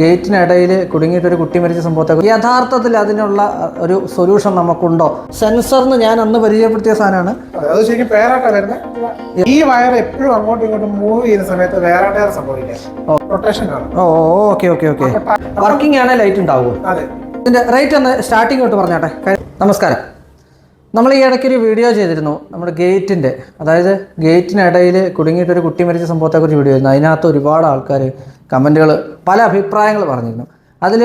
ഗേറ്റിനിടയിൽ കുടുങ്ങിയിട്ട് ഒരു കുട്ടി മരിച്ച സംഭവത്തെ യഥാർത്ഥത്തിൽ അതിനുള്ള ഒരു സൊല്യൂഷൻ നമുക്കുണ്ടോ? സെൻസറിന് ഞാൻ അന്ന് പരിചയപ്പെടുത്തിയ സാധനമാണ്. അതെ, ശരിക്കും പേരാട്ടാ വരുന്നത് ഈ വയർ എപ്പോഴും അങ്ങോട്ടും ഇങ്ങോട്ടും മൂവ് ചെയ്യുന്ന സമയത്ത് വേറെ സംഭവിക്കാം ഓ. Okay okay okay. വർക്കിംഗ് ആണെങ്കിൽ ലൈറ്റ് ഉണ്ടാവുമോ അതെ. ഇതിന്റെ റേറ്റ് ഒന്ന് സ്റ്റാർട്ടിങ് തൊട്ട് പറഞ്ഞാട്ടെ. നമസ്കാരം. നമ്മൾ ഈ ഇടയ്ക്ക് ഒരു വീഡിയോ ചെയ്തിരുന്നു നമ്മുടെ ഗേറ്റിന്റെ. അതായത് ഗേറ്റിനിടയിൽ കുടുങ്ങിയിട്ടൊരു കുട്ടി മരിച്ച സംഭവത്തെക്കുറിച്ച് വീഡിയോ ആയിരുന്നു. അതിനകത്ത് ഒരുപാട് ആൾക്കാർ കമന്റുകൾ പല അഭിപ്രായങ്ങൾ പറഞ്ഞിരുന്നു. അതിൽ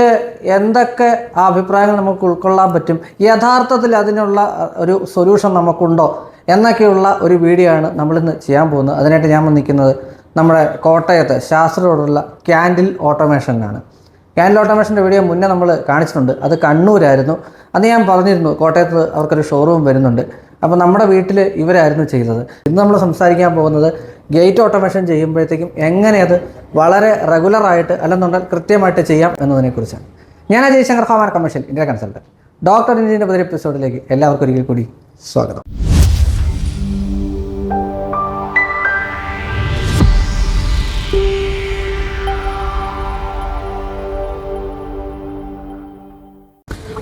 എന്തൊക്കെ ആ അഭിപ്രായങ്ങൾ നമുക്ക് ഉൾക്കൊള്ളാൻ പറ്റും? യഥാർത്ഥത്തിൽ അതിനുള്ള ഒരു സൊല്യൂഷൻ നമുക്കുണ്ടോ? എന്നൊക്കെയുള്ള ഒരു വീഡിയോ ആണ് നമ്മളിന്ന് ചെയ്യാൻ പോകുന്നത്. അതിനായിട്ട് ഞാൻ വന്നിരിക്കുന്നത് നമ്മുടെ കോട്ടയത്ത് ശാസ്ത്രയോടുള്ള ക്യാൻഡിൽ ഓട്ടോമേഷനിലാണ്. ക്യാൻഡിൽ ഓട്ടോമേഷന്റെ വീഡിയോ മുന്നേ നമ്മൾ കാണിച്ചിട്ടുണ്ട്. അത് കണ്ണൂരായിരുന്നു. അന്ന് ഞാൻ പറഞ്ഞിരുന്നു കോട്ടയത്ത് അവർക്കൊരു ഷോറൂം വരുന്നുണ്ട്. അപ്പോൾ നമ്മുടെ വീട്ടിൽ ഇവരായിരുന്നു ചെയ്തത്. ഇന്ന് നമ്മൾ സംസാരിക്കാൻ പോകുന്നത് ഗേറ്റ് ഓട്ടോമേഷൻ ചെയ്യുമ്പോഴത്തേക്കും എങ്ങനെ അത് വളരെ റെഗുലറായിട്ട് അല്ലെന്നുണ്ടെങ്കിൽ കൃത്യമായിട്ട് ചെയ്യാം എന്നതിനെക്കുറിച്ചാണ്. ഞാൻ ജയശങ്കർ ഹോമാൻ കമ്മീഷൻ ഇന്ത്യ കൺസൾട്ടന്റ്. ഡോക്ടർ ഇന്ത്യന്റെ പുതിയ എപ്പിസോഡിലേക്ക് എല്ലാവർക്കും ഒരിക്കൽ കൂടി സ്വാഗതം.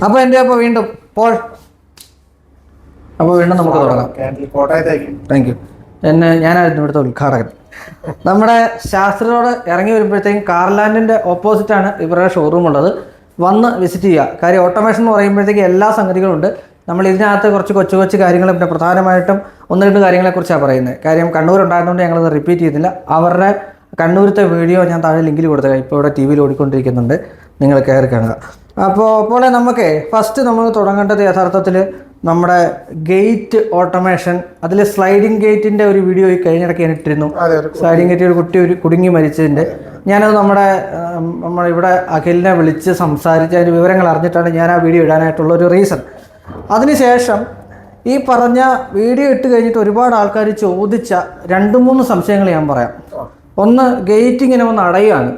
അപ്പോൾ എന്റെ അപ്പോൾ വീണ്ടും പോൾ. അപ്പോൾ വീണ്ടും നമുക്ക് തുടങ്ങാം. താങ്ക് യു എന്നെ ഞാനായിരുന്നു ഇവിടുത്തെ ഉദ്ഘാടകൻ. നമ്മുടെ ശാസ്ത്രിയോട് ഇറങ്ങി വരുമ്പോഴത്തേക്കും ഓപ്പോസിറ്റ് ആണ് ഇവരുടെ ഷോറൂം ഉള്ളത്. വന്ന് വിസിറ്റ് ചെയ്യുക. കാര്യം ഓട്ടോമേഷൻ എന്ന് പറയുമ്പോഴത്തേക്ക് എല്ലാ സംഗതികളും ഉണ്ട്. നമ്മൾ ഇതിനകത്ത് കുറച്ച് കൊച്ചു കൊച്ചു കാര്യങ്ങൾ പിന്നെ പ്രധാനമായിട്ടും ഒന്ന് രണ്ട് കാര്യങ്ങളെക്കുറിച്ചാണ് പറയുന്നത്. കാര്യം കണ്ണൂർ ഉണ്ടായതുകൊണ്ട് ഞങ്ങളത് റിപ്പീറ്റ് ചെയ്യുന്നില്ല അവരുടെ കണ്ണൂരത്തെ വീഡിയോ ഞാൻ താഴെ ലിങ്കിൽ കൊടുത്തത് ഇപ്പോൾ ഇവിടെ ടി വിയിൽ ഓടിക്കൊണ്ടിരിക്കുന്നുണ്ട്. നിങ്ങൾ കയറി കാണുക. അപ്പോൾ അപ്പോൾ നമുക്ക് ഫസ്റ്റ് നമ്മൾ തുടങ്ങേണ്ടത് യഥാർത്ഥത്തിൽ നമ്മുടെ ഗേറ്റ് ഓട്ടോമേഷൻ അതിൽ സ്ലൈഡിംഗ് ഗേറ്റിന്റെ ഒരു വീഡിയോ ഈ കഴിഞ്ഞിടയ്ക്ക് ഞാൻ ഇട്ടിരുന്നു. സ്ലൈഡിംഗ് ഗേറ്റ് ഒരു കുട്ടി ഒരു കുടുങ്ങി മരിച്ചതിന്റെ ഞാനത് നമ്മുടെ നമ്മളിവിടെ അഖിലിനെ വിളിച്ച് സംസാരിച്ച് അതിന്റെ വിവരങ്ങൾ അറിഞ്ഞിട്ടാണ് ഞാൻ ആ വീഡിയോ ഇടാനായിട്ടുള്ള ഒരു റീസൺ അതിനുശേഷം ഈ പറഞ്ഞ വീഡിയോ ഇട്ട് കഴിഞ്ഞിട്ട് ഒരുപാട് ആൾക്കാർ ചോദിച്ച രണ്ട് മൂന്ന് സംശയങ്ങൾ ഞാൻ പറയാം. ഒന്ന് ഗേറ്റ് ഇങ്ങനെ വന്ന് അടയുകയാണ്.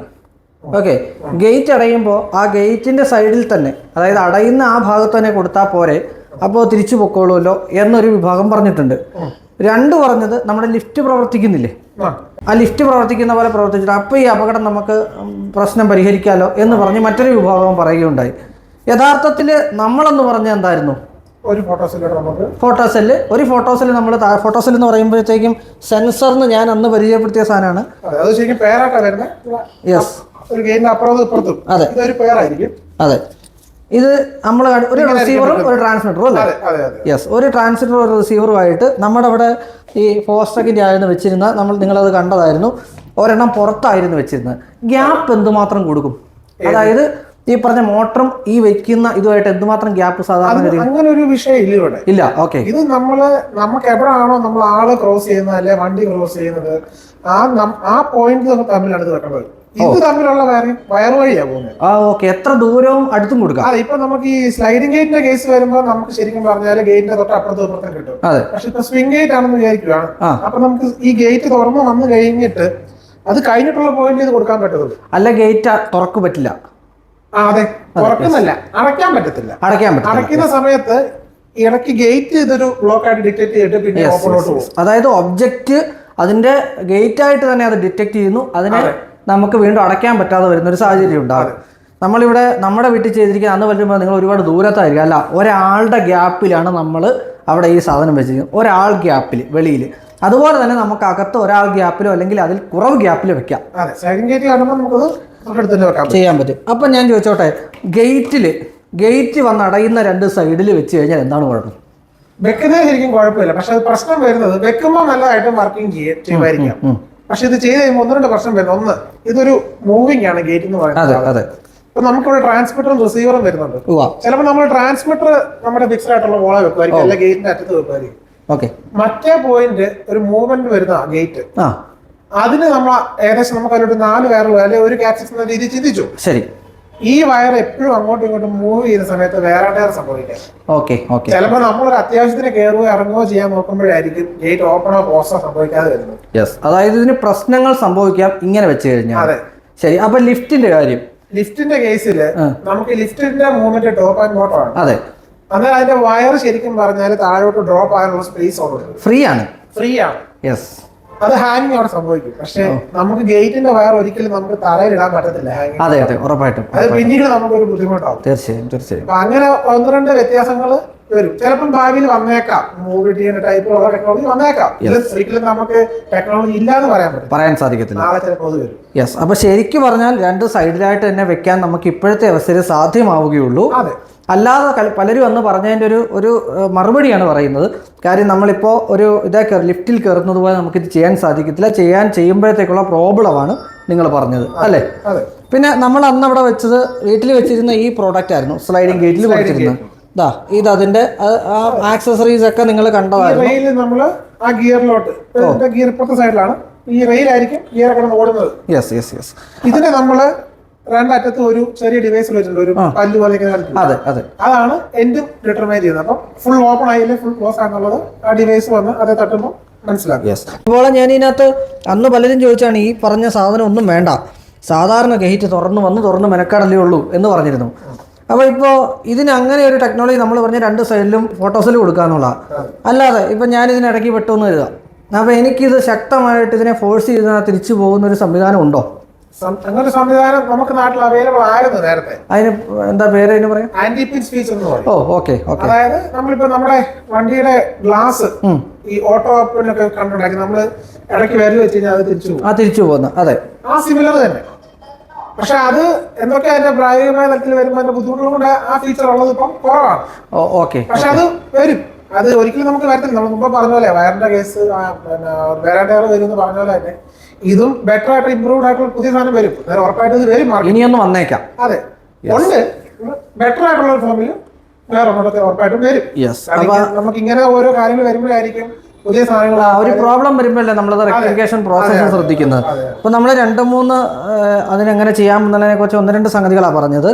ഓക്കെ. ഗേറ്റ് അടയുമ്പോൾ ആ ഗേറ്റിന്റെ സൈഡിൽ തന്നെ അതായത് അടയുന്ന ആ ഭാഗത്ത് തന്നെ കൊടുത്താൽ പോരെ. അപ്പോൾ തിരിച്ചു പൊക്കോളുമല്ലോ എന്നൊരു വിഭാഗം പറഞ്ഞിട്ടുണ്ട്. രണ്ട് പറഞ്ഞത് നമ്മുടെ ലിഫ്റ്റ് പ്രവർത്തിക്കുന്നില്ലേ? ആ, ലിഫ്റ്റ് പ്രവർത്തിക്കുന്ന പോലെ പ്രവർത്തിച്ചിട്ട് അപ്പോൾ ഈ അപകടം നമുക്ക് പ്രശ്നം പരിഹരിക്കാമല്ലോ എന്ന് പറഞ്ഞ് മറ്റൊരു വിഭാഗം പറയുകയുണ്ടായി. യഥാർത്ഥത്തിൽ നമ്മളെന്ന് പറഞ്ഞ എന്തായിരുന്നു? ഒരു ഫോട്ടോസിലൂടെ നമുക്ക് ഫോട്ടോസെല്ല് ഒരു ഫോട്ടോ സെല്ല് നമ്മൾ ഫോട്ടോസെല്ല് എന്ന് പറയുമ്പോഴത്തേക്കും സെൻസർന്ന് ഞാൻ അന്ന് പരിചയപ്പെടുത്തിയ സാധനമാണ്. യെസ് ഒരു ഗെയിമിന് അപ്പുറത്തും ഇപ്പുറത്തും. അതെ. ഇതൊരു പെയറായിരിക്കും അതെ. ഇത് നമ്മൾ ഒരു റിസീവറും ഒരു ട്രാൻസ്മിറ്ററും അല്ലേ? യെസ് ഒരു ട്രാൻസ്മിറ്ററും ഒരു റിസീവറുമായിട്ട് നമ്മുടെ അവിടെ ഈ ഫോസ്റ്റക്കിന്റെ ആയിരുന്നു വെച്ചിരുന്ന നമ്മൾ നിങ്ങളത് കണ്ടതായിരുന്നു. ഒരെണ്ണം പുറത്തായിരുന്നു വെച്ചിരുന്നത്. ഗ്യാപ്പ് എന്തുമാത്രം കൊടുക്കും? അതായത് ഈ പറഞ്ഞ മോട്ടറും ഈ വെക്കുന്ന ഇതുമായിട്ട് എന്തുമാത്രം ഗ്യാപ്പ് സാധാരണ അങ്ങനെ ഒരു വിഷയം ഇല്ല ഇവിടെ. ഇല്ല. ഓക്കെ ഇത് നമ്മൾ നമുക്ക് എവിടെയാണോ നമ്മൾ ആൾ ക്രോസ് ചെയ്യുന്നത് അല്ലെ വണ്ടി ക്രോസ് ചെയ്യുന്നത് ആ ആ പോയിന്റ് നമ്മൾ തമ്മിലാണ് ഇത് വെക്കേണ്ടത് ഇത് തമ്മിലുള്ള വയറിംഗ് വയർ വഴിയാ പോകുന്നത്. ആ ഓക്കെ. എത്ര ദൂരവും അടുത്തും കൊടുക്കാം. അതെ ഇപ്പൊ നമുക്ക് ഈ സ്ലൈഡിംഗ് ഗേറ്റിന്റെ കേസ് വരുമ്പോൾ നമുക്ക് ശരിക്കും പറഞ്ഞാൽ ഗേറ്റിന്റെ തൊട്ട് അപ്പുറത്ത് ഇപ്പുറത്തും കിട്ടും. അതെ. പക്ഷെ ഇപ്പൊ സ്വിംഗ് ഗേറ്റ് ആണെന്ന് വിചാരിക്കുകയാണ്. അപ്പൊ നമുക്ക് ഈ ഗേറ്റ് തുറന്ന് വന്നു കഴിഞ്ഞിട്ട് അത് കഴിഞ്ഞിട്ടുള്ള പോയിന്റ് ഇത് കൊടുക്കാൻ പറ്റത്തുള്ളൂ. അല്ല ഗേറ്റ് തുറക്കു പറ്റില്ല. ആ അതെ. തുറക്കുന്നില്ല അടയ്ക്കാൻ പറ്റത്തില്ല. അടയ്ക്കാൻ പറ്റില്ല അടയ്ക്കുന്ന സമയത്ത് ഇടയ്ക്ക് ഗേറ്റ് ഇതൊരു ബ്ലോക്ക് ആയിട്ട് ഡിറ്റക്ട് ചെയ്തിട്ട് പിന്നെ ഓപ്പണിലോട്ട് പോകും. അതായത് ഒബ്ജക്റ്റ് അതിന്റെ ഗേറ്റ് ആയിട്ട് തന്നെ അത് ഡിറ്റക്ട് ചെയ്യുന്നു. അതിനെ നമുക്ക് വീണ്ടും അടയ്ക്കാൻ പറ്റാതെ വരുന്ന ഒരു സാഹചര്യം ഉണ്ടാകും. നമ്മളിവിടെ നമ്മുടെ വീട്ടിൽ ചെയ്തിരിക്കുന്ന അന്ന് വരുമ്പോൾ നിങ്ങൾ ഒരുപാട് ദൂരത്തായിരിക്കും. അല്ല ഒരാളുടെ ഗ്യാപ്പിലാണ് നമ്മൾ അവിടെ ഈ സാധനം വെച്ചിരിക്കുന്നത്. ഒരാൾ ഗ്യാപ്പിൽ വെളിയിൽ. അതുപോലെ തന്നെ നമുക്ക് അകത്ത് ഒരാൾ ഗ്യാപ്പിലോ അല്ലെങ്കിൽ അതിൽ കുറവ് ഗ്യാപ്പിൽ വെക്കാം. ചെയ്യാൻ പറ്റും. അപ്പം ഞാൻ ചോദിച്ചോട്ടെ ഗേറ്റിൽ ഗേറ്റ് വന്ന് അടയുന്ന രണ്ട് സൈഡിൽ വെച്ച് കഴിഞ്ഞാൽ എന്താണ് കുഴപ്പം? വെക്കുന്നത് ശരിക്കും കുഴപ്പമില്ല. പക്ഷെ പ്രശ്നം വരുന്നത് വെക്കുമ്പോൾ നല്ലതായിട്ട് വർക്കിംഗ് ചെയ്യുമായിരിക്കാം. പക്ഷെ ഇത് ചെയ്ത് കഴിയുമ്പോൾ ഒന്ന് രണ്ട് പ്രശ്നം വരുന്നത് ഒന്ന് ഇതൊരു മൂവിംഗ് ആണ് ഗേറ്റ് എന്ന് പറയുന്നത്. അതെ ഇപ്പൊ നമുക്കിവിടെ ട്രാൻസ്മിറ്ററും റിസീവറും വരുന്നുണ്ട്. ചിലപ്പോൾ നമ്മൾ ട്രാൻസ്മിറ്റർ നമ്മുടെ ഫിക്സ്ഡ് ആയിട്ടുള്ള വോളെ വെക്കുമായിരിക്കും അല്ലെ ഗേറ്റിന്റെ അറ്റത്ത് വെക്കുമായിരിക്കും ഓക്കെ. മറ്റേ പോയിന്റ് ഒരു മൂവ്മെന്റ് വരുന്ന ഗേറ്റ് അതിന് നമ്മൾ ഏകദേശം നമുക്ക് അതിലോട്ട് നാല് വയറുകൾ അല്ലെങ്കിൽ ഒരു കാറ്റസ് എന്ന രീതി ചിന്തിച്ചു. ശരി. ഈ വയർ എപ്പോഴും അങ്ങോട്ടും ഇങ്ങോട്ടും മൂവ് ചെയ്യുന്ന സമയത്ത് വേറെ ടയർ സംഭവിക്കാം. ഓക്കെ ഓക്കെ ചിലപ്പോൾ ഒരു അത്യാവശ്യത്തിന് കയറുകയോ ഇറങ്ങുകയോ ചെയ്യാൻ നോക്കുമ്പോഴായിരിക്കും ഗേറ്റ് ഓപ്പണോ ക്ലോസോ സംഭവിക്കാതെ വരുന്നത്. യെസ് അതായത് ഇതിന് പ്രശ്നങ്ങൾ സംഭവിക്കാം ഇങ്ങനെ വെച്ച് കഴിഞ്ഞാൽ. അതെ. ശരി അപ്പൊ ലിഫ്റ്റിന്റെ കാര്യം. ലിഫ്റ്റിന്റെ കേസിൽ നമുക്ക് ലിഫ്റ്റിന്റെ മൂവ്മെന്റ് ടോപ്പ് ആൻഡ് ബോട്ടം ആണ്. അതെ. അന്നേരം അതിന്റെ വയർ ശരിക്കും പറഞ്ഞാൽ താഴോട്ട് ഡ്രോപ്പ് ആകാനുള്ള സ്പേസ് ഉള്ളത് ഫ്രീ ആണ്. ഫ്രീ ആണ്. യെസ് അത് ഹാങ്ങിങ് അവിടെ സംഭവിക്കും. പക്ഷെ നമുക്ക് ഗേറ്റിന്റെ വയർ ഒരിക്കലും നമുക്ക് തറയിൽ ഇടാൻ പറ്റത്തില്ല അതെ അതെ ഉറപ്പായിട്ടും അത് പിന്നീട് നമുക്കൊരു ബുദ്ധിമുട്ടാവും. തീർച്ചയായും തീർച്ചയായും. അപ്പൊ അങ്ങനെ ഒന്ന് രണ്ട് വ്യത്യാസങ്ങൾ വരും. ചിലപ്പം ഭാവിയിൽ വന്നേക്കാം. മൂവ് ചെയ്യുന്ന ടൈപ്പിലുള്ള ടെക്നോളജി വന്നേക്കാം. ഇത് ഒരിക്കലും നമുക്ക് ടെക്നോളജി ഇല്ലാന്ന് പറയാൻ പറ്റും പറയാൻ സാധിക്കത്തില്ല. നാളെ ചിലപ്പോൾ അത് വരും. യെസ് അപ്പൊ ശരിക്കും പറഞ്ഞാൽ രണ്ട് സൈഡിലായിട്ട് തന്നെ വെക്കാൻ നമുക്ക് ഇപ്പോഴത്തെ അവസ്ഥയിൽ സാധ്യമാവുകയുള്ളൂ. അതെ. അല്ലാതെ പലരും അന്ന് പറഞ്ഞതിന്റെ ഒരു ഒരു മറുപടിയാണ് പറയുന്നത്. കാര്യം നമ്മളിപ്പോൾ ഒരു ഇതേ കയറി ലിഫ്റ്റിൽ കയറുന്നത് പോലെ നമുക്കിത് ചെയ്യാൻ സാധിക്കത്തില്ല. ചെയ്യാൻ ചെയ്യുമ്പോഴത്തേക്കുള്ള പ്രോബ്ലമാണ് നിങ്ങൾ പറഞ്ഞത് അല്ലേ? പിന്നെ നമ്മൾ അന്ന് അവിടെ വെച്ചത് വീട്ടിൽ വെച്ചിരുന്ന ഈ പ്രോഡക്റ്റ് ആയിരുന്നു സ്ലൈഡിംഗ് ഗേറ്റിൽ വെച്ചിരുന്നത് ഇതാ ഇത് അതിന്റെ ആക്സസറീസ് ഒക്കെ നിങ്ങൾ കണ്ടതായിരുന്നു. റെയിൽ നമ്മൾ ആ ഗിയറിലോട്ട് ഗിയർ ഇപ്പുറത്തെ സൈഡിലാണ് ഈ റെയിൽ ആയിരിക്കും ഗിയർ കിടന്ന് ഓടുന്നത്. യെസ് യെസ് യെസ് ഇതിനെ നമ്മൾ അറ്റത്ത് ഒരു ചെറിയ ഡിവൈസ് വെച്ചിട്ടുണ്ട് ഒരു പല്ല് പോലെ അതെ അതെ. അതാണ് എന്റെ ഡിറ്റർമൈൻ ചെയ്യുന്നത് അപ്പം ഫുൾ ഓപ്പൺ ആയില്ലേ ഫുൾ ക്ലോസ് ആണെന്നുള്ളത് ആ ഡിവൈസ് വന്ന് അതെ തട്ടുമ്പോൾ മനസ്സിലാക്കും. ഞാൻ ഇതിനകത്ത് അന്ന് പലരും ചോദിച്ചാണ് ഈ പറഞ്ഞ സാധനം ഒന്നും വേണ്ട. സാധാരണ ഗേറ്റ് തുറന്നു വന്ന് തുറന്ന് മെനക്കാടല്ലേ ഉള്ളൂ എന്ന് പറഞ്ഞിരുന്നു. അപ്പോൾ ഇപ്പോൾ ഇതിന് അങ്ങനെ ഒരു ടെക്നോളജി നമ്മൾ പറഞ്ഞ രണ്ട് സൈഡിലും ഫോട്ടോസിൽ കൊടുക്കാന്നുള്ള. അല്ലാതെ ഇപ്പം ഞാൻ ഇതിനിടയ്ക്ക് പെട്ടെന്ന് കരുതാം. അപ്പോൾ എനിക്കിത് ശക്തമായിട്ട് ഇതിനെ ഫോഴ്സ് ചെയ്ത് തിരിച്ചു പോകുന്ന ഒരു സംവിധാനം ഉണ്ടോ? അങ്ങനെ സംവിധാനം നമുക്ക് നാട്ടിൽ അവൈലബിൾ ആയിരുന്നു നേരത്തെ. അതിന് എന്താ പേര് അതിന് പറയാം? ആന്റി പിൻ സ്പീച്ച് എന്ന് പറയും. ഓ ഓക്കെ ഓക്കെ. അതായത് നമ്മളിപ്പോ നമ്മുടെ വണ്ടിയുടെ ഗ്ലാസ് ഈ ഓട്ടോ ഓപ്പണിലൊക്കെ കണ്ടുണ്ടാക്കി. നമ്മൾ ഇടയ്ക്ക് വരി വെച്ച് കഴിഞ്ഞാൽ അത് തിരിച്ചു ആ തിരിച്ചു പോകുന്ന. അതെ. ആ സിമിലർ തന്നെ. പക്ഷെ അത് എന്തൊക്കെ അതിന്റെ പ്രായോഗികമായ തലത്തിൽ വരുമ്പോൾ അതിന്റെ ബുദ്ധിമുട്ടുകൾ കൊണ്ട് ആ ഫീച്ചർ ഉള്ളത് ഇപ്പം കുറവാണ്. ഓക്കെ പക്ഷെ അത് വരും. അത് ഒരിക്കലും നമുക്ക് വരത്തില്ല. നമ്മൾ മുമ്പ് പറഞ്ഞ പോലെ വയറിന്റെ കേസ് പിന്നെ വേറെ വരും എന്ന് പറഞ്ഞ പോലെ തന്നെ. ഇതും ബെറ്റർ ആയിട്ട് ഇമ്പ്രൂവ്ഡ് ആയിട്ടുള്ള പുതിയ സാധനം വരും. അന്നേരം ഉറപ്പായിട്ട് ഇത് വരും ഇനിയൊന്നും വന്നേക്കാം. അതെ. ഉണ്ട്. ബെറ്റർ ആയിട്ടുള്ള ഒരു ഫോമിൽ വേറെ ഒന്നിടത്തെ ഉറപ്പായിട്ടും വരും. നമുക്ക് ഇങ്ങനെ ഓരോ കാര്യങ്ങൾ വരുമ്പോഴായിരിക്കും പുതിയ സാധനങ്ങൾ ആ ഒരു പ്രോബ്ലം വരുമ്പോഴല്ലേ നമ്മളത് റെക്ടിഫിക്കേഷൻ പ്രോസസ്സ് ശ്രദ്ധിക്കുന്നത്. അപ്പോൾ നമ്മൾ രണ്ട് മൂന്ന് അതിനെങ്ങനെ ചെയ്യാമെന്നുള്ളതിനെ കുറിച്ച് ഒന്ന് രണ്ട് സംഗതികളാണ് പറഞ്ഞത്.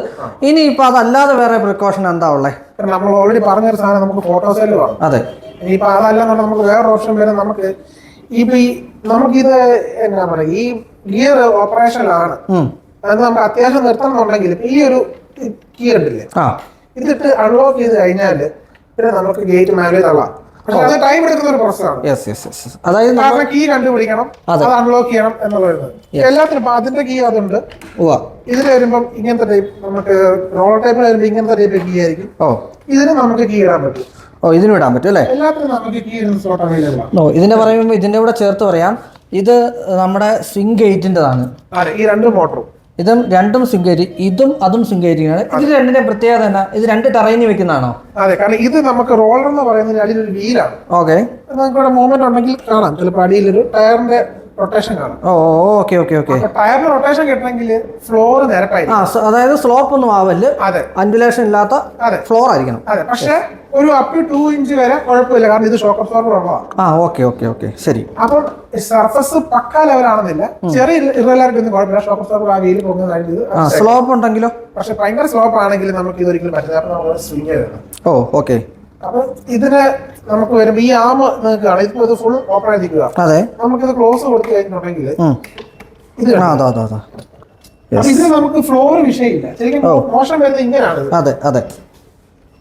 ഇനി ഇപ്പോൾ അതല്ലാതെ വേറെ പ്രിക്കോഷൻ എന്താ ഉള്ളത് നമ്മൾ ഓൾറെഡി പറഞ്ഞൊരു സാധനം നമുക്ക് ഫോട്ടോസെല്ല് വേണം. അതെ. ഇനിയിപ്പോ അതല്ലെന്നുണ്ടെങ്കിൽ നമുക്ക് വേറെ ഓപ്ഷൻ വരെ നമുക്ക് ഇപ്പൊ ഈ നമുക്കിത് എന്നാ പറയുക ഈ ഗിയർ ഓപ്പറേഷനിലാണ് ആണ്. അത് നമുക്ക് അത്യാവശ്യം നിർത്തണമെന്നുണ്ടെങ്കിൽ ഈ ഒരു കീ ഉണ്ടല്ലേ? ഇതിട്ട് അൺലോക്ക് ചെയ്ത് കഴിഞ്ഞാൽ പിന്നെ നമുക്ക് ഗേറ്റ് മാനുവൽ തള്ളാം. ടൈം എടുക്കുന്ന ഒരു പ്രോസസ്സാണ് അതായത് കീ കണ്ടുപിടിക്കണം അതെ. അൺലോക്ക് ചെയ്യണം എന്നുള്ളത് എല്ലാത്തിനും അതിന്റെ കീ അതുണ്ട്. ഇതിൽ വരുമ്പം ഇങ്ങനത്തെ ടൈപ്പ് നമുക്ക് റോൾ ടൈപ്പിൽ വരുമ്പോൾ ഇങ്ങനത്തെ ടൈപ്പ് കീ ആയിരിക്കും. ഇതിന് നമുക്ക് കീ ഇടാൻ പറ്റും. ഓ ഇതിന് വിടാൻ പറ്റും അല്ലേ? ഓ ഇതിന്റെ പറയുമ്പോൾ ഇതിന്റെ കൂടെ ചേർത്ത് പറയാം. ഇത് നമ്മുടെ സ്വിംഗ് ഗേറ്റിന്റെതാണ് ഈ രണ്ട് മോട്ടറും ഇതും രണ്ടും ഗേറ്റ് ഇതും അതും ഗേറ്റിങ്ങാണ് ഇത് രണ്ടിന്റെ പ്രത്യേകത എന്നാ ഇത് രണ്ട് ടറൈനി വെക്കുന്നതാണോ? അതെ കാരണം ഇത് നമുക്ക് റോളർ എന്ന് പറയുന്നതിന് അടിയിലൊരു വീലാണ് ഓക്കെ നമുക്ക് ഇവിടെ മൂവ്മെന്റ് ഉണ്ടെങ്കിൽ കാണാം. ചിലപ്പോൾ അടിയിലൊരു ടയറിന്റെ റൊട്ടേഷൻ കാണും. ഓ ഓക്കെ ഓക്കെ ഓക്കെ. ടയറിന് റൊട്ടേഷൻ കിട്ടണമെങ്കിൽ ഫ്ലോർ നിരപ്പായിരിക്കും. ആ അതായത് സ്ലോപ്പ് ഒന്നും ആവല്ല് അതെ. അൻഡുലേഷൻ ഇല്ലാത്ത അതെ. ഫ്ലോർ ആയിരിക്കണം. അതെ. പക്ഷെ ഒരു അപ്പ് ടു ടു ഇഞ്ച് വരെ കുഴപ്പമില്ല കാരണം ഇത് ഷോക്ക് അബ്സോർബർ ഉള്ളതാണ്. ആ ഓക്കെ ഓക്കെ ഓക്കെ. ശരി. അപ്പോൾ സർഫസ് പക്ക ലെവലാണെന്നില്ല ചെറിയ ഇറലായിട്ട് ഒന്നും കുഴപ്പമില്ല. ഷോക്ക് അബ്സോർബർ ആ വീൽ പോകുന്നതായിട്ട് സ്ലോപ്പ് ഉണ്ടെങ്കിലോ? പക്ഷെ ഭയങ്കര സ്ലോപ്പ് ആണെങ്കിൽ നമുക്ക് ഇത് ഒരിക്കലും പറ്റില്ല. അപ്പൊ നമ്മൾ സ്വിങ് ചെയ്യണം ഓ ഓക്കെ. അപ്പൊ ഇതിന് നമുക്ക് വരുമ്പോ ഈ ആമ നിങ്ങൾക്ക് കാണാം. ഇതിപ്പോ ഇത് ഫുൾ ഓപ്പൺ ആയിരിക്കുക അതെ. ഇത് ക്ലോസ് കൊടുത്തു കഴിഞ്ഞിട്ടുണ്ടെങ്കിൽ. ഇത് അതാ അതാ അതാ. ഇതിന് നമുക്ക് ഫ്ലോർ വിഷയമില്ല. ശരിക്കും മോശം വരുന്നത് ഇങ്ങനെയാണ് അതെ അതെ.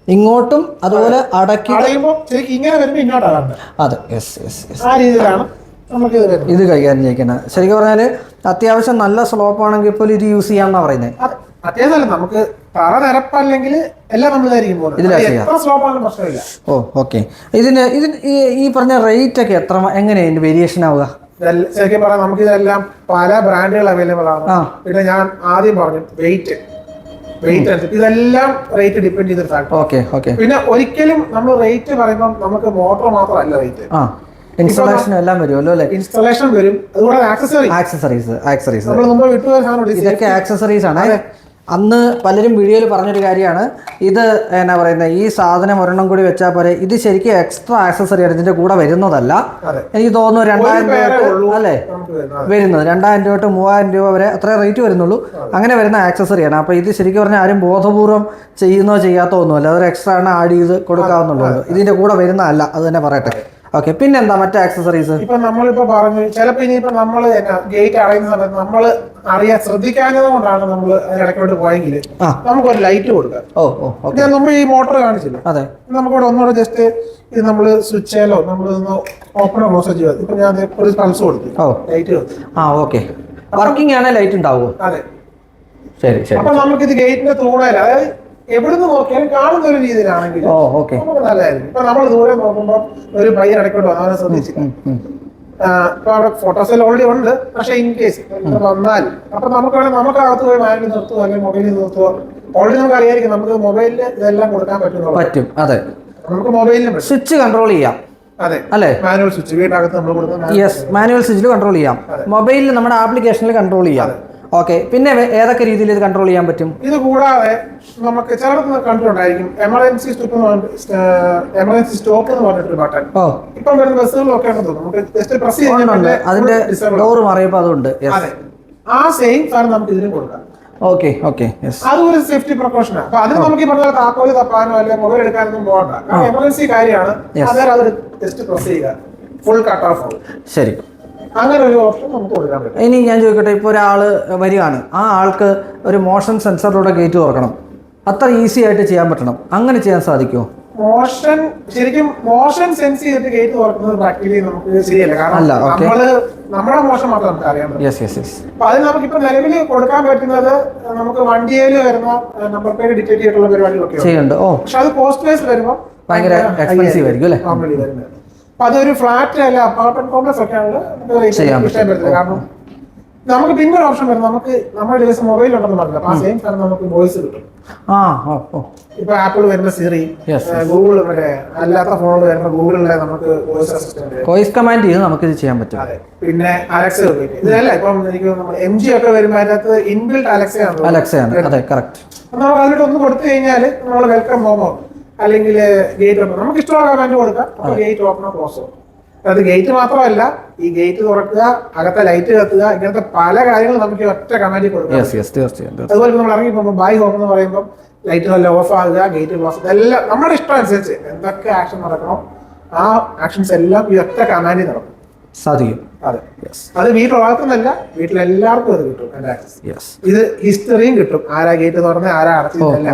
ഇങ്ങോട്ടും അതുപോലെ അടക്കി അടയുമ്പോ ശരിക്കും ഇങ്ങനെ വരുമ്പോ ഇങ്ങോട്ടാണ് അതെ. യെസ് യെസ് യെസ് ആ രീതിയിലാണ് ഇത് ഇത് കൈകാര്യം ചെയ്യിക്കുന്നത് ശരിക്കും പറഞ്ഞാൽ അത്യാവശ്യം നല്ല സ്ലോപ്പ് ആണെങ്കിൽ പോലും ഇത് യൂസ് ചെയ്യാമെന്നാണ് പറയുന്നത് അത് അത്യാവശ്യമല്ല നമുക്ക് തറ നിരപ്പല്ലെങ്കിൽ എല്ലാം നമ്മൾ ഇതായിരിക്കും പോകുന്നത്. ഇതിലാ അത് എത്ര സ്ലോപ്പ് ആണെങ്കിലും പ്രശ്നമില്ല. ഓ ഓക്കെ. ഇതിന് ഇതിന് ഈ പറഞ്ഞ റേറ്റ് ഒക്കെ എത്ര എങ്ങനെയാണ് വേരിയേഷൻ ആവുക? ശരിക്കും പറയാം നമുക്ക് ഇതെല്ലാം പല ബ്രാൻഡുകൾ അവൈലബിൾ ആണ്. പിന്നെ ഞാൻ ആദ്യം പറഞ്ഞു വെയിറ്റ് വെയിറ്റ് അനുസരിച്ച്. ഇതെല്ലാം റേറ്റ് ഡിപെൻഡ് ചെയ്തിട്ടാണ് ഓക്കെ ഓക്കെ. പിന്നെ ഒരിക്കലും നമ്മൾ റേറ്റ് പറയുമ്പോൾ നമുക്ക് മോട്ടോർ മാത്രമല്ല റേറ്റ് ഇൻസ്റ്റലേഷൻ എല്ലാം വരുമല്ലോ അല്ലേ? ഇൻസ്റ്റലേഷൻ വരും. അതുകൂടാതെ ആക്സസറി ആക്സസറീസ് ആക്സസറീസ് നമ്മൾ മുമ്പ് വിട്ടുപോയ സാധനം ഇതൊക്കെ ആക്സസറീസ് ആണ്. അന്ന് പലരും വീഡിയോയിൽ പറഞ്ഞൊരു കാര്യമാണ്. ഇത് എന്നാ പറയുന്നത് ഈ സാധനം ഒരെണ്ണം കൂടി വെച്ചാൽ പോലെ ഇത് ശരിക്കും എക്സ്ട്രാ ആക്സസറി ആണ് ഇതിന്റെ കൂടെ വരുന്നതല്ല. എനിക്ക് തോന്നുന്നു രണ്ടായിരം രൂപ അല്ലേ? വരുന്നത്. രണ്ടായിരം രൂപ തൊട്ട് മൂവായിരം രൂപ വരെ അത്രേ റേറ്റ് വരുന്നുള്ളൂ. അങ്ങനെ വരുന്ന ആക്സസറിയാണ് അപ്പോൾ ഇത് ശരിക്കും പറഞ്ഞാൽ ആരും ബോധപൂർവം ചെയ്യുന്നോ ചെയ്യാത്തോ ഒന്നുമല്ല. അതൊരു എക്സ്ട്രാ ആണ് ആഡ് ചെയ്ത് കൊടുക്കാവുന്നുള്ളൂ. ഇതിന്റെ കൂടെ വരുന്നതല്ല. അത് തന്നെ പറയട്ടെ. ഓക്കെ പിന്നെന്താ മറ്റേ ആക്സസറീസ് ഇപ്പൊ നമ്മളിപ്പോ പറഞ്ഞു ചിലപ്പോ ഇനിയിപ്പോ നമ്മൾ ഗേറ്റ് അടയുന്ന സമയത്ത് നമ്മൾ അറിയാൻ ശ്രദ്ധിക്കാഞ്ഞത് കൊണ്ടാണ് നമ്മൾ ഇടയ്ക്കോട്ട് പോയെങ്കിൽ. നമുക്കൊരു ലൈറ്റ് കൊടുക്കാം. ഓ ഓ ഞാൻ മുമ്പ് ഈ മോട്ടോർ കാണിച്ചില്ല? അതെ. നമുക്കിവിടെ ഒന്നുകൂടെ ജസ്റ്റ് ഇത് നമ്മൾ സ്വിച്ചേലോ നമ്മൾ ഓപ്പണോ ക്ലോസോ ചെയ്യാം ഇപ്പൊ ഞാൻ ഒരു പൾസ് കൊടുത്തു. ഓ. ലൈറ്റ് ആ ഓക്കെ വർക്കിംഗ് ആണ് ലൈറ്റ് ഉണ്ടാവുമോ? അതെ. ശരി ശരി അപ്പൊ നമുക്ക് ഇത് ഗേറ്റിന്റെ തൂണല്ല അതായത് എവിടുന്ന് നോക്കിയാലും കാണുന്ന ഒരു രീതിയിലാണെങ്കിൽ നമുക്ക് നല്ലതായിരുന്നു ഇപ്പൊ നമ്മൾ ദൂരെ നോക്കുമ്പോൾ ഒരു പയ്യൻ ഇടയ്ക്കോട്ട് വന്നവനെ ശ്രദ്ധിച്ചിട്ടുണ്ട് ശ്രദ്ധിച്ചില്ല. ഇപ്പൊ അവിടെ ഫോട്ടോസിൽ ഓൾറെഡി ഉണ്ട്. പക്ഷെ ഇൻ കേസ് വന്നാൽ അപ്പൊ നമുക്ക് വേണമെങ്കിൽ നമുക്ക് അകത്ത് പോയി മാനിൽ നിർത്തുവോ അല്ലെങ്കിൽ മൊബൈലിൽ നിർത്തുവോ? ഓൾറെഡി നമുക്ക് അറിയായിരിക്കും നമുക്ക് മൊബൈലിൽ ഇതെല്ലാം കൊടുക്കാൻ പറ്റുന്നു പറ്റും അതെ. നമുക്ക് മൊബൈലിൽ സ്വിച്ച് കൺട്രോൾ ചെയ്യാം. അതെ. അല്ലേ? മാനുവൽ സ്വിച്ച് വീട്ടിനകത്ത് നമ്മൾ കൊടുക്കുന്ന യെസ് മാനുവൽ സ്വിച്ചിൽ കൺട്രോൾ ചെയ്യാം. മൊബൈലിൽ നമ്മുടെ ആപ്ലിക്കേഷനിൽ കൺട്രോൾ ചെയ്യാം. ഓക്കെ പിന്നെ ഏതൊക്കെ രീതിയിൽ ഇത് കൺട്രോൾ ചെയ്യാൻ പറ്റും? ഇത് കൂടാതെ നമുക്ക് ചിലർക്ക് കണ്ടിട്ടുണ്ടായിരിക്കും എമർജൻസി സ്റ്റോപ്പ് എമർജൻസി സ്റ്റോപ്പ് എന്ന് പറഞ്ഞിട്ടൊരു ബട്ടൺ ഓ. ഇപ്പം വരുന്ന ബസ്സുകളിലൊക്കെ നമുക്ക് ജസ്റ്റ് പ്രസ് ഉണ്ട്. അതിന്റെ ഡോർ മറിയപ്പോൾ അതുണ്ട്. അതെ. ആ സെയിം സാധനം നമുക്ക് ഇതിനും കൊടുക്കാം. Okay okay. യെസ് അതും ഒരു സേഫ്റ്റി പ്രിക്കോഷനാണ് അപ്പൊ അതിന് നമുക്ക് പറഞ്ഞ താക്കോൽ തപ്പാനോ അല്ലെങ്കിൽ മൊബൈൽ എടുക്കാനൊന്നും പോകണ്ട. എമർജൻസി കാര്യമാണ്. അതൊരു ടെസ്റ്റ് അത് ജസ്റ്റ് പ്രസ് ചെയ്യുക. ഫുൾ കട്ട് ഓഫ് ശരി. അങ്ങനെ ഒരു ഓപ്ഷൻ നമുക്ക് കൊടുക്കാൻ പറ്റും. ഇനി ഞാൻ ചോദിക്കട്ടെ ഇപ്പോൾ ഒരാൾ വരികയാണ്. ആ ആൾക്ക് ഒരു മോഷൻ സെൻസറിലൂടെ ഗേറ്റ് തുറക്കണം. അത്ര ഈസി ആയിട്ട് ചെയ്യാൻ പറ്റണം. അങ്ങനെ ചെയ്യാൻ സാധിക്കുമോ? മോഷൻ ശരിക്കും മോഷൻ സെൻസ് ചെയ്തിട്ട് ഗേറ്റ് തുറക്കുന്നത് പ്രാക്ടിക്കലി നമുക്ക് ശരിയല്ല. കാരണം നമ്മൾ നമ്മൾ നമ്മുടെ മോശം മാത്രം നമുക്ക് അറിയാൻ പറ്റും. യെസ് അപ്പൊ അത് നമുക്ക് ഇപ്പൊ നിലവിൽ കൊടുക്കാൻ പറ്റുന്നത് നമുക്ക് വണ്ടിയിൽ വരുന്ന നമ്പർ പേര് ഡിറ്റക്ട് ചെയ്തിട്ടുള്ള പരിപാടികളൊക്കെ പക്ഷെ അത് പോസ്റ്റ് വൈസ് വരുമ്പോൾ ഭയങ്കര എക്സ്പെൻസീവ് ആയിരിക്കും അല്ലേ? അപ്പൊ അതൊരു ഫ്ലാറ്റ് അല്ല അപ്പാർട്ട്മെന്റ് കോംപ്ലക്സ് ഒക്കെ ആണ് കാരണം നമുക്ക് പിന്നെ ഒരു ഓപ്ഷൻ വരും നമുക്ക് നമ്മുടെ ദിവസം മൊബൈൽ ഉണ്ടെന്ന് പറഞ്ഞില്ല. അപ്പൊ ആ സെയിം സ്ഥലം നമുക്ക് വോയിസ് കിട്ടും. ഇപ്പൊ ആപ്പിൾ വരുന്ന സിറി ഗൂഗിൾ മറ്റേ അല്ലാത്ത ഫോണിൽ വരുന്ന ഗൂഗിളിലെ നമുക്ക് വോയിസ് അസിസ്റ്റന്റ് വോയിസ് കമാൻഡ് ചെയ്ത് നമുക്ക് ഇത് ചെയ്യാൻ പറ്റും. പിന്നെ അലക്സ ഇതല്ല ഇപ്പം എനിക്ക് എം ജി ഒക്കെ വരുമ്പോൾ അതിനകത്ത് ഇൻബിൽഡ് അലക്സയാണ് അലക്സയാണ് അതെ കറക്റ്റ് നമുക്ക് അതിലോട്ട് ഒന്ന് കൊടുത്തു കഴിഞ്ഞാൽ നമ്മൾ വെൽക്കം മോമോ അല്ലെങ്കിൽ ഗേറ്റ് ഓപ്പൺ നമുക്ക് ഇഷ്ടമുള്ള കമാൻഡ് കൊടുക്കാം. ഗേറ്റ് ഓപ്പണോ ക്ലോസോ അത് ഗേറ്റ് മാത്രമല്ല ഈ ഗേറ്റ് തുറക്കുക അകത്തെ ലൈറ്റ് കത്തുക ഇങ്ങനത്തെ പല കാര്യങ്ങളും നമുക്ക് ഒറ്റ കമാൻഡിൽ കൊടുക്കാം. അതുപോലെ നമ്മൾ ഇറങ്ങി പോകുമ്പോൾ ബൈ ഹോം എന്ന് പറയുമ്പോൾ ലൈറ്റ് നല്ല ഓഫ് ആകുക ഗേറ്റ് ക്ലോസ് എല്ലാം നമ്മുടെ ഇഷ്ടം അനുസരിച്ച് എന്തൊക്കെ ആക്ഷൻ നടക്കണോ ആ ആക്ഷൻസ് എല്ലാം ഈ ഒറ്റ കമാൻഡിൽ നടക്കും. സാധിക്കും. അതെ. വീട്ടിൽ വളർത്തുന്നല്ല വീട്ടിലെല്ലാവർക്കും അത് കിട്ടും ഇത് ഹിസ്റ്ററിയും കിട്ടും ആരാ ഗേറ്റ് തുറന്ന് ആരാ അടച്ചിട്ടില്ല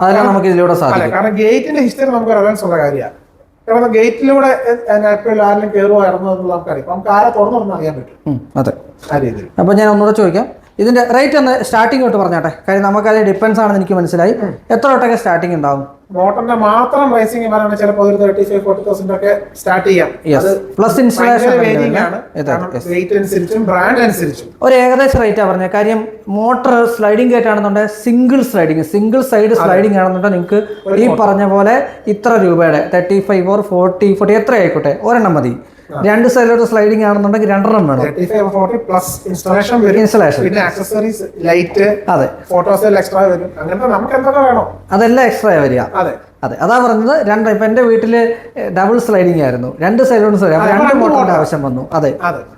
അതെല്ലാം നമുക്ക് ഇതിലൂടെ സാധിക്കും. കാരണം ഗേറ്റിന്റെ ഹിസ്റ്ററി നമുക്ക് റെലവൻസ് ഉള്ള കാര്യമാണ്. കാരണം ഗേറ്റിലൂടെ എപ്പോഴും ആരെങ്കിലും കയറുമോ ഇറങ്ങുമോ എന്നുള്ളത് നമുക്കറിയാം നമുക്ക് ആരെ തുറന്നു അറിയാൻ പറ്റും. അപ്പൊ അതെ. ആ രീതിയിൽ. അപ്പോൾ ഞാൻ ഒന്നുകൂടെ ചോദിക്കാം. ഇതിന്റെ റേറ്റ് ഒന്ന് സ്റ്റാർട്ടിംഗ് തൊട്ട് പറഞ്ഞാട്ടെ. കാര്യം നമുക്കത് ഡിപ്പെൻസ് ആണെന്ന് എനിക്ക് മനസ്സിലായി. എത്ര തൊട്ടൊക്കെ സ്റ്റാർട്ടിംഗ് ഉണ്ടാവും? മോട്ടറിന്റെ മാത്രം റേസിംഗ് പറയുന്നത് ചിലപ്പോൾ ഒരു തേർട്ടി ഫൈവ് ഫോർട്ടി തൗസൻഡ് ഒക്കെ സ്റ്റാർട്ട് ചെയ്യാം പ്ലസ് ഇൻസ്റ്റലേഷൻ വെയിറ്റ് അനുസരിച്ചും ബ്രാൻഡ് അനുസരിച്ചും. ഒരു ഏകദേശം റേറ്റാണ് പറഞ്ഞത്. കാര്യം മോട്ടർ സ്ലൈഡിംഗ് ഗേറ്റ് ആണെന്നുണ്ടെങ്കിൽ single sliding single side sliding ആണെന്നുണ്ടെങ്കിൽ നിങ്ങൾക്ക് ഈ പറഞ്ഞ പോലെ ഇത്ര രൂപയുടെ thirty five or forty forty എത്ര ആയിക്കോട്ടെ ഒരെണ്ണം മതി. രണ്ട് സൈഡിലോട്ട് സ്ലൈഡിംഗ് ആണെന്നുണ്ടെങ്കിൽ രണ്ടെണ്ണം വേണം. പ്ലസ് ഇൻസ്റ്റലേഷൻ വരും. Installation. പിന്നെ ആക്സസറീസ് ലൈറ്റ് അതെ. ഫോട്ടോസ് എക്സ്ട്രാ വരും. അങ്ങനത്തെ നമുക്ക് എന്തൊക്കെ വേണോ? അതെല്ലാം എക്സ്ട്രാ വരിക. അതെ. അതെ. അതാ പറഞ്ഞത് രണ്ട് ഇപ്പൊ എന്റെ വീട്ടിൽ ഡബിൾ സ്ലൈഡിംഗ് ആയിരുന്നു. രണ്ട് സൈഡിലോട്ട് സ്ലൈഡിംഗ് രണ്ട് മോട്ടറിന്റെ ആവശ്യം വന്നു. അതെ.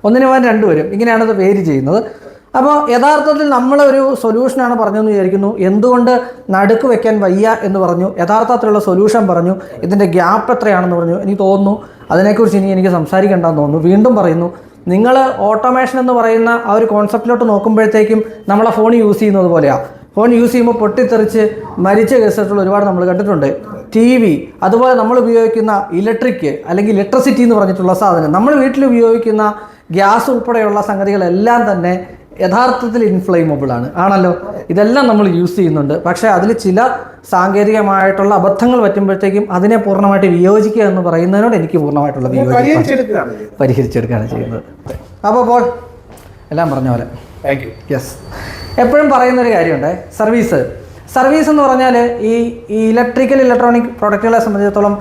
ഒന്നിനു പോകാൻ രണ്ടുപേരും ഇങ്ങനെയാണ് പേര് ചെയ്യുന്നത്. അപ്പോൾ യഥാർത്ഥത്തിൽ നമ്മളൊരു സൊല്യൂഷനാണ് പറഞ്ഞതെന്ന് വിചാരിക്കുന്നു. എന്തുകൊണ്ട് നടുക്ക് വെക്കാൻ വയ്യ എന്ന് പറഞ്ഞു. യഥാർത്ഥത്തിലുള്ള സൊല്യൂഷൻ പറഞ്ഞു. ഇതിന്റെ ഗ്യാപ്പ് എത്രയാണെന്ന് പറഞ്ഞു. എനിക്ക് തോന്നുന്നു അതിനെക്കുറിച്ച് ഇനി എനിക്ക് സംസാരിക്കേണ്ടെന്ന് തോന്നുന്നു. വീണ്ടും പറയുന്നു നിങ്ങൾ ഓട്ടോമേഷൻ എന്ന് പറയുന്ന ആ ഒരു കോൺസെപ്റ്റിലോട്ട് നോക്കുമ്പോഴത്തേക്കും നമ്മളെ ഫോൺ യൂസ് ചെയ്യുന്നത് പോലെയാണ് ഫോൺ യൂസ് ചെയ്യുമ്പോൾ പൊട്ടിത്തെറിച്ച് മരിച്ച കേസുകൾ ഒരുപാട് നമ്മൾ കണ്ടിട്ടുണ്ട്. ടി വി അതുപോലെ നമ്മൾ ഉപയോഗിക്കുന്ന ഇലക്ട്രിക് അല്ലെങ്കിൽ ഇലക്ട്രിസിറ്റി എന്ന് പറഞ്ഞിട്ടുള്ള സാധനം. നമ്മൾ വീട്ടിൽ ഉപയോഗിക്കുന്ന ഗ്യാസ് ഉൾപ്പെടെയുള്ള സംഗതികളെല്ലാം തന്നെ യഥാർത്ഥത്തിൽ ഇൻഫ്ലെയിമബിൾ ആണ്. ആണല്ലോ? ഇതെല്ലാം നമ്മൾ യൂസ് ചെയ്യുന്നുണ്ട്. പക്ഷേ അതിൽ ചില സാങ്കേതികമായിട്ടുള്ള അബദ്ധങ്ങൾ പറ്റുമ്പോഴത്തേക്കും അതിനെ പൂർണമായിട്ട് വിയോജിക്കുക എന്ന് പറയുന്നതിനോട് എനിക്ക് പൂർണമായിട്ടുള്ള പരിഹരിച്ചെടുക്കുകയാണ് ചെയ്യുന്നത്. അപ്പോൾ പോൾ എല്ലാം പറഞ്ഞ പോലെ. താങ്ക് യു യെസ് എപ്പോഴും പറയുന്നൊരു കാര്യമുണ്ട്. സർവീസ് സർവീസ് എന്ന് പറഞ്ഞാൽ ഈ ഈ ഇലക്ട്രിക്കൽ ഇലക്ട്രോണിക് പ്രൊഡക്റ്റുകളെ സംബന്ധിച്ചിടത്തോളം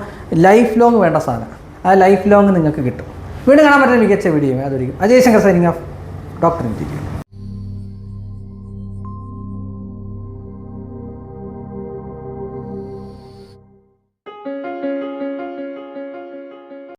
ലൈഫ് ലോങ് വേണ്ട സാധനം. ആ ലൈഫ് ലോങ് നിങ്ങൾക്ക് കിട്ടും. വീണ്ടും കാണാൻ പറ്റുന്ന മികച്ച video അതൊരിക്കും. Ajay Shankar signing off doctor India